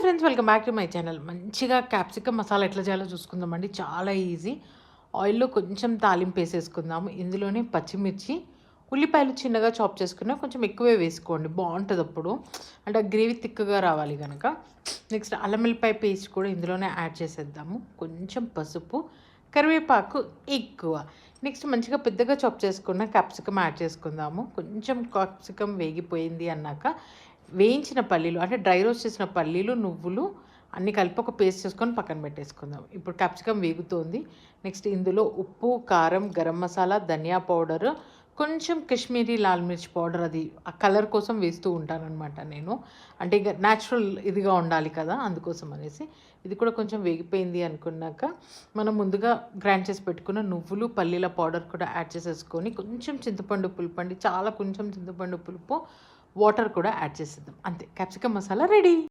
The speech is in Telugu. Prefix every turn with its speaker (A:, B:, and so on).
A: Friends welcome back to my channel మంచిగా క్యాప్సికమ్ మసాలా ఎట్లా చేయాలో చూసుకుందామండి. చాలా ఈజీ ఆయిల్లో కొంచెం తాలింపు వేసేసుకుందాము. ఇందులోనే పచ్చిమిర్చి ఉల్లిపాయలు చిన్నగా చాప్ చేసుకున్నా కొంచెం ఎక్కువే వేసుకోండి. బాగుంటుంది అప్పుడు. అంటే గ్రేవీ తిక్కగా రావాలి కనుక నెక్స్ట్ అల్లం వెల్లిపాయ పేస్ట్ కూడా ఇందులోనే యాడ్ చేసేద్దాము. కొంచెం పసుపు కరివేపాకు ఎక్కువ. నెక్స్ట్ మంచిగా పెద్దగా చాప్ చేసుకున్న క్యాప్సికమ్ యాడ్ చేసుకుందాము. కొంచెం క్యాప్సికమ్ వేగిపోయింది అన్నాక వేయించిన పల్లీలు అంటే డ్రై రోస్ట్ చేసిన పల్లీలు నువ్వులు అన్నీ కలిపి ఒక పేస్ట్ చేసుకొని పక్కన పెట్టేసుకుందాం. ఇప్పుడు క్యాప్సికమ్ వేగుతోంది. నెక్స్ట్ ఇందులో ఉప్పు కారం గరం మసాలా ధనియా పౌడర్ కొంచెం కాశ్మీరీ లాల్ మిర్చి పౌడర్ అది ఆ కలర్ కోసం వేస్తూ ఉంటానన్నమాట నేను. అంటే ఇక న్యాచురల్ ఇదిగా ఉండాలి కదా అందుకోసం అనేసి. ఇది కూడా కొంచెం వేగిపోయింది అనుకున్నాక మనం ముందుగా గ్రైండ్ చేసి పెట్టుకున్న నువ్వులు పల్లీల పౌడర్ కూడా యాడ్ చేసేసుకొని కొంచెం చింతపండు పులుపు అండి. చాలా కొంచెం చింతపండు పులుపు వాటర్ కూడా యాడ్ చేసేద్దాం. అంతే. Capsicum masala ready.